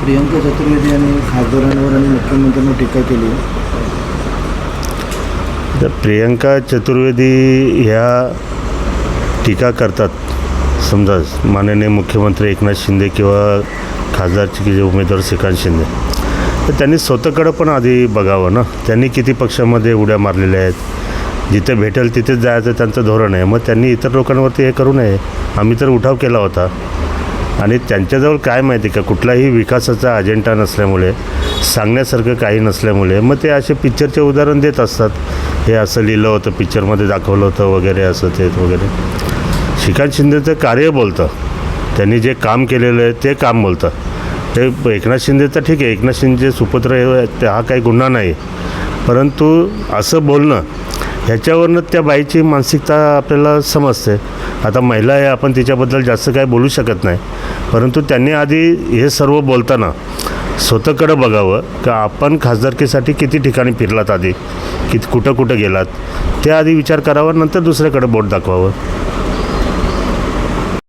प्रियंका चतुर्वेदी यांनी खासदारांवर आणि मुख्यमंत्र्यांवर टीका केली. तर प्रियंका चतुर्वेदी ह्या टीका करतात. समजा माननीय मुख्यमंत्री एकनाथ शिंदे किंवा खासदारचे जे उमेदवार श्रीकांत शिंदे. तर त्यांनी स्वतःकडं पण आधी बघावं ना. त्यांनी किती पक्षामध्ये उड्या मारलेल्या आहेत. जिथे भेटेल तिथेच जायचं त्यांचं धोरण आहे. मग त्यांनी इतर लोकांवरती हे करू नये. आम्ही तर उठाव केला होता. आणि त्यांच्याजवळ काय माहिती का? कुठलाही विकासाचा अजेंडा नसल्यामुळे सांगण्यासारखं काही नसल्यामुळे मग ते असे पिक्चरचे उदाहरण देत असतात. हे असं लिहिलं होतं पिक्चरमध्ये दाखवलं होतं वगैरे असं ते वगैरे. श्रीकांत शिंदेचं कार्य बोलतं. त्यांनी जे काम केलेलं आहे ते काम बोलतं. ते एकनाथ शिंदे तर ठीक आहे एकनाथ शिंदे सुपुत्र हे ते हा काही गुन्हा नाही. परंतु असं बोलणं ह्याच्यावरनं त्या बाईची मानसिकता आपल्याला समजते. आता महिला आहे आपण तिच्याबद्दल जास्त काय बोलू शकत नाही. परंतु त्यांनी आधी हे सर्व बोलताना स्वतःकडं बघावं का आपण खासदारकीसाठी किती ठिकाणी फिरलात आधी? किती कुठं कुठं गेलात? ते आधी विचार करावा नंतर दुसऱ्याकडे बोट दाखवावं.